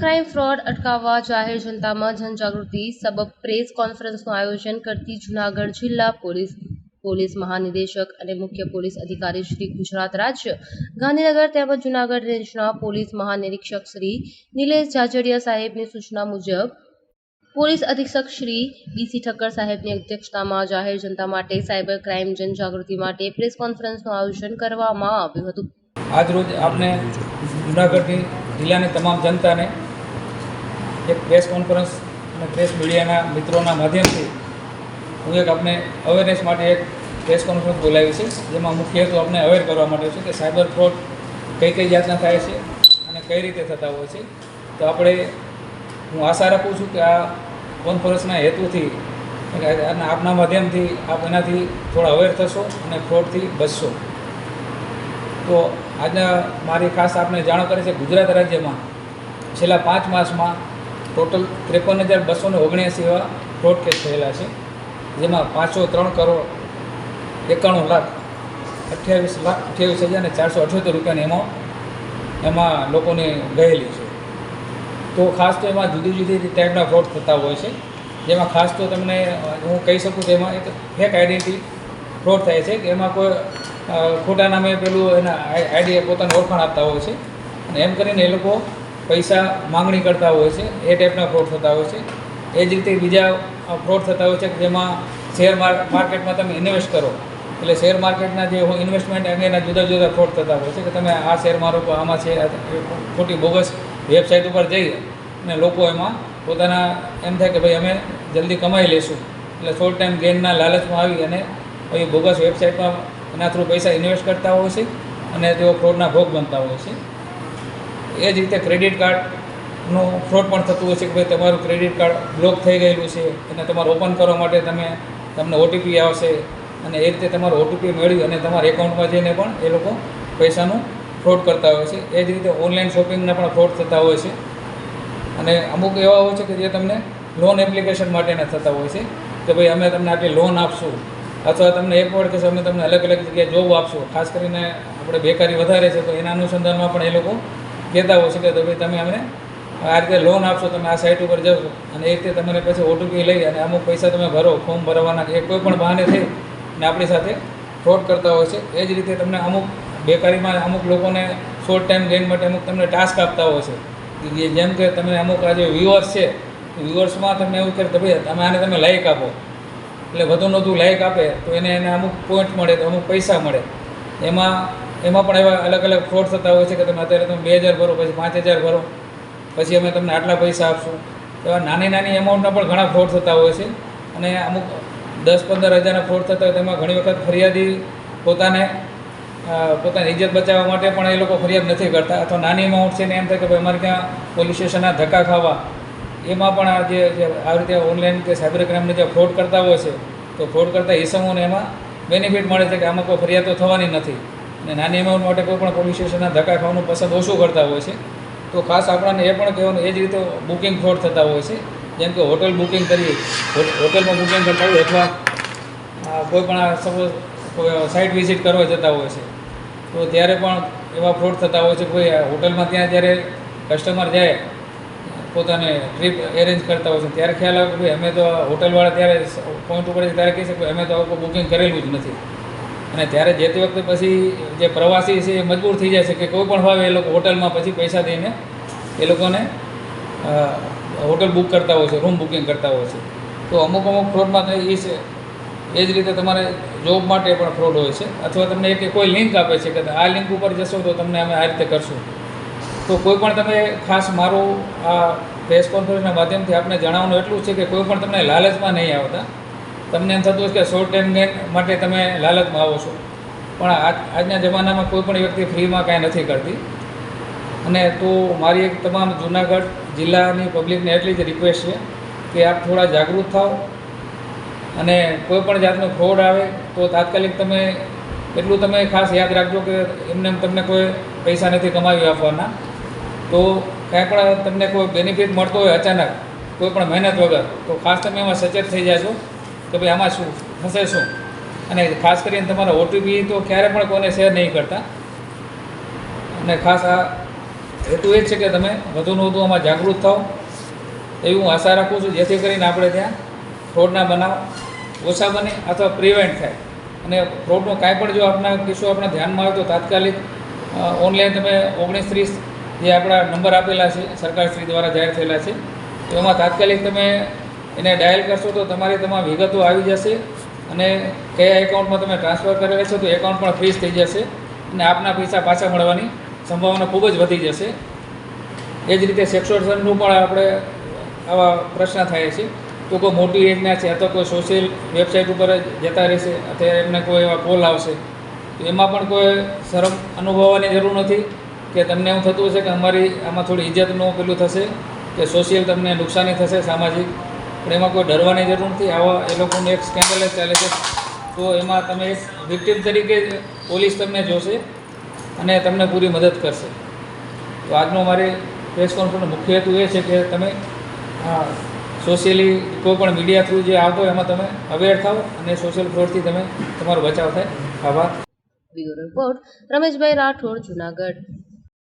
Crime fraud અટકાવવા જાહેર જનતામાં જનજાગૃતિ, સબબ પ્રેસ કોન્ફરન્સનું આયોજન કરતી જૂનાગઢ જિલ્લા પોલીસ પોલીસ મહાનિદેશક અને મુખ્ય પોલીસ અધિકારી શ્રી ગુજરાત રાજ્ય, ગાંધીનગર તેમજ જૂનાગઢ રેન્જના પોલીસ મહાનિરીક્ષક શ્રી નિલેશ જાજડિયા સાહેબની સૂચના મુજબ, પોલીસ અધિક્ષક શ્રી બીસી ઠક્કર સાહેબની અધ્યક્ષતામાં જાહેર જનતા માટે સાયબર ક્રાઇમ જનજાગૃતિ માટે પ્રેસ કોન્ફરન્સનું આયોજન કરવામાં આવ્યું હતું. આજ રોજ આપને જૂનાગઢની જિલ્લાની તમામ જનતાને એક પ્રેસ કોન્ફરન્સ અને પ્રેસ મીડિયાના મિત્રોના માધ્યમથી હું એક આપને અવેરનેસ માટે એક પ્રેસ કોન્ફરન્સ બોલાવી છે, જેમાં મુખ્ય હેતુ આપણે અવેર કરવા માટે છે કે સાયબર ફ્રોડ કઈ કઈ જાતના થાય છે અને કઈ રીતે થતા હોય છે. તો આપણે હું આશા રાખું છું કે આ કોન્ફરન્સના હેતુથી અને આપના માધ્યમથી આપ એનાથી થોડા અવેર થશો અને ફ્રોડથી બચશો. તો આજના મારી ખાસ આપને જાણ કરે છે ગુજરાત રાજ્યમાં છેલ્લા પાંચ માસમાં ટોટલ ત્રેપન હજાર બસો ને ઓગણ્યાસી એવા ફ્રોડ કેસ થયેલા છે, જેમાં પાંચસો ત્રણ કરોડ એકાણું લાખ અઠ્યાવીસ લાખ અઠ્યાવીસ હજાર ને ચારસો અઠ્યોતેર રૂપિયાની એમાં એમાં લોકોને ગયેલી છે. તો ખાસ તો એમાં જુદી જુદી ટાઈપના ફ્રોડ થતા હોય છે. જેમાં ખાસ તો તમને હું કહી શકું કે એમાં એક ફેક આઈડેન્ટિટી ફ્રોડ થાય છે કે એમાં કોઈ ખોટા નામે પેલું એના આઈડી પોતાને ઓળખાણ આપતા હોય છે. અને એમ કરીને એ લોકો પૈસા માંગણી કરતા હોય છે. એ ટાઈપના ફ્રોડ થતા હોય છે. એ જ રીતે બીજા ફ્રોડ થતા હોય છે કે જેમાં શેર માર્કેટમાં તમે ઇન્વેસ્ટ કરો. એટલે શેર માર્કેટના જે ઇન્વેસ્ટમેન્ટ અંગેના જુદા જુદા ફ્રોડ થતા હોય છે કે તમે આ શેર મારો આમાં છે ખોટી બોગસ વેબસાઇટ ઉપર જઈ અને લોકો એમાં પોતાના એમ થાય કે ભાઈ અમે જલ્દી કમાઈ લેશું. એટલે શોર્ટ ટાઈમ ગેઇનના લાલચમાં આવી અને પછી બોગસ વેબસાઇટમાં એના થ્રુ પૈસા ઇન્વેસ્ટ કરતા હોય છે અને તેઓ ફ્રોડના ભોગ બનતા હોય છે. એ જ રીતે ક્રેડિટ કાર્ડનું ફ્રોડ પણ થતું હોય છે કે ભાઈ તમારું ક્રેડિટ કાર્ડ બ્લોક થઈ ગયેલું છે અને તમારે ઓપન કરવા માટે તમે, તમને ઓટીપી આવશે અને એ રીતે તમારો ઓટીપી મેળવી અને તમારા એકાઉન્ટમાં જઈને પણ એ લોકો પૈસાનું ફ્રોડ કરતા હોય છે. એ જ રીતે ઓનલાઈન શોપિંગના પણ ફ્રોડ થતા હોય છે. અને અમુક એવા હોય છે કે જે તમને લોન એપ્લિકેશન માટેના થતા હોય છે કે ભાઈ અમે તમને આટલી લોન આપશું. અથવા તમને એક વર્ડ કે અમે તમને અલગ અલગ જગ્યાએ જોબ આપશું. ખાસ કરીને આપણે બેકારી વધારે છે, તો એના અનુસંધાનમાં પણ એ લોકો કહેતા હોય છે કે ભાઈ, તમે અમને આ રીતે લોન આપશો, તમે આ સાઇટ ઉપર જશો અને એ રીતે તમને પછી ઓટીપી લઈ અને અમુક પૈસા તમે ભરો ફોર્મ ભરવાના કે કોઈ પણ બહાને થઈ ને આપણી સાથે ફ્રોડ કરતા હોય છે, એ જ રીતે તમને અમુક બેકારીમાં અમુક લોકોને શોર્ટ ટાઈમ ગેઇન માટે અમુક તમને ટાસ્ક આપતા હોય છે. જેમ કે તમે અમુક આજે વ્યુઅર્સ છે વ્યુઅર્સમાં તમને એવું કે ભાઈ, તમે આને તમે લાઈક આપો. એટલે વધુને વધુ લાઈક આપે તો એને એને અમુક પોઈન્ટ મળે તો અમુક પૈસા મળે. એમાં એમાં પણ એવા અલગ અલગ ફ્રોડ થતા હોય છે કે તમે અત્યારે તમે બે હજાર ભરો, પછી પાંચ હજાર ભરો, પછી અમે તમને આટલા પૈસા આપશું. એવા નાની નાની એમાઉન્ટના પણ ઘણા ફ્રોડ થતા હોય છે. અને અમુક દસ પંદર હજારના ફ્રોડ થતા હોય તેમાં ઘણી વખત ફરિયાદી પોતાને પોતાની ઇજ્જત બચાવવા માટે પણ એ લોકો ફરિયાદ નથી કરતા. અથવા નાની એમાઉન્ટ છે ને એમ થાય કે ભાઈ અમારે ત્યાં પોલીસ સ્ટેશનના ધક્કા ખાવા એમાં પણ આ જે આવી રીતે ઓનલાઈન કે સાયબર ક્રાઇમને જે ફ્રોડ કરતા હોય છે, તો ફ્રોડ કરતા ઈસમોને એમાં બેનિફિટ મળે છે કે આમાં કોઈ ફરિયાદ તો થવાની નથી. અને નાની એમાઉન્ટ માટે કોઈ પણ પોલીસ સ્ટેશનના ધક્કા ખાવાનું પસંદ ઓછું કરતા હોય છે. તો ખાસ આપણને એ પણ કહેવાનું, એ જ રીતે બુકિંગ ફ્રોડ થતા હોય છે. જેમ કે હોટલ બુકિંગ કરી હોટ- હોટલમાં બુકિંગ કરતા હોય અથવા કોઈ પણ સપોઝ સાઇટ વિઝિટ કરવા જતા હોય છે, તો ત્યારે પણ એવા ફ્રોડ થતા હોય છે કોઈ હોટલમાં ત્યાં જ્યારે કસ્ટમર જાય પોતાને ટ્રીપ એરેન્જ કરતા હોય છે. ત્યારે ખ્યાલ આવે કે ભાઈ અમે તો હોટલવાળા ત્યારે પોઈન્ટ ઉપર ત્યારે કહી શકીએ અમે તો આવું બુકિંગ કરેલું જ નથી. અને ત્યારે જે તે વખતે પછી જે પ્રવાસી છે એ મજબૂર થઈ જાય છે કે કોઈ પણ ભાવે એ લોકો હોટલમાં પછી પૈસા દઈને એ લોકોને હોટલ બુક કરતા હોય છે રૂમ બુકિંગ કરતા હોય છે. તો અમુક અમુક ફ્રોડમાં એ છે. એ જ રીતે તમારે જોબ માટે પણ ફ્રોડ હોય છે. અથવા તમને એક કોઈ લિંક આપે છે કે આ લિંક ઉપર જશો તો તમને અમે આ રીતે કરશું. તો કોઈ પણ તમે ખાસ મારું આ પ્રેસ કોન્ફરન્સના માધ્યમથી આપને જણાવવાનું એટલું છે કે કોઈ પણ તમને લાલચમાં નહીં આવતા. તમને એમ થતું કે શોર્ટ ટાઈમ ગેન માટે તમે લાલચમાં આવો છો. પણ આજ આજના જમાનામાં કોઈ પણ વ્યક્તિ ફ્રીમાં કાંઈ નથી કરતી. અને તો મારી એક તમામ જુનાગઢ જિલ્લાની પબ્લિકને એટલી જ રિક્વેસ્ટ છે કે આપ થોડા જાગૃત થાઓ. અને કોઈ પણ જાતનો ફ્રોડ આવે તો તાત્કાલિક તમે, એટલું તમે ખાસ યાદ રાખજો કે એમને એમ તમને કોઈ પૈસા નથી કમાવી આપવાના. તો કાંઈ પણ તમને કોઈ બેનિફિટ મળતો હોય અચાનક, કોઈ પણ મહેનત વગર, તો ખાસ તમે એમાં સચેત થઈ જાશો કે ભાઈ આમાં શું થશે શું? અને ખાસ કરીને તમારા ઓટીપી તો ક્યારે પણ કોઈને શેર નહીં કરતા. અને ખાસ આ હેતુ એ જ છે કે તમે વધુને વધુ આમાં જાગૃત થાઓ. એવી હું આશા રાખું છું, જેથી કરીને આપણે ત્યાં ફ્રોડના બનાવ ઓછા બને અથવા પ્રિવેન્ટ થાય. અને ફ્રોડનો કાંઈ પણ જો આપણા કિસ્સો આપણા ધ્યાનમાં આવે તો તાત્કાલિક ઓનલાઈન તમે ઓગણીસ ત્રીસ જે આપણા નંબર આપેલા છે, સરકારશ્રી દ્વારા જાહેર થયેલા છે. એમાં તાત્કાલિક તમે એને ડાયલ કરશો તો તમારી તમામ વિગતો આવી જશે અને કયા એકાઉન્ટમાં તમે ટ્રાન્સફર કરેલા છે તો એકાઉન્ટ પણ ફ્રીઝ થઈ જશે અને આપના પૈસા પાછા મળવાની સંભાવના ખૂબ જ વધી જશે. એ જ રીતે સેક્સોર્સનનું પણ આપણે આવા પ્રશ્ન થાય છે. તો કોઈ મોટી એજના છે અથવા કોઈ સોશિયલ વેબસાઇટ ઉપર જતા રહેશે, અથવા એમને કોઈ એવા કોલ આવશે, તો એમાં પણ કોઈ શરમ અનુભવવાની જરૂર નથી. કે તમને એવું થતું હશે કે અમારી આમાં થોડી ઇજ્જતનું પેલું થશે, કે સોશિયલ તમને નુકસાની થશે સામાજિક. પણ એમાં કોઈ ડરવાની જરૂર નથી. આવા એ લોકોનું એક સ્કેન્ડલ જ ચાલે છે. તો એમાં તમે એક વિક્ટિમ તરીકે પોલીસ તમને જોશે અને તમને પૂરી મદદ કરશે. તો આજનો મારી પ્રેસ કોન્ફરન્સનો મુખ્ય હેતુ એ છે કે તમે સોશિયલી કોઈ પણ મીડિયા થ્રુ જે આવતો એમાં તમે અવેર થાઓ અને સોશિયલ ફ્રોડથી તમે તમારો બચાવ થાય. આભાર. રમેશભાઈ રાઠોડ, જુનાગઢ.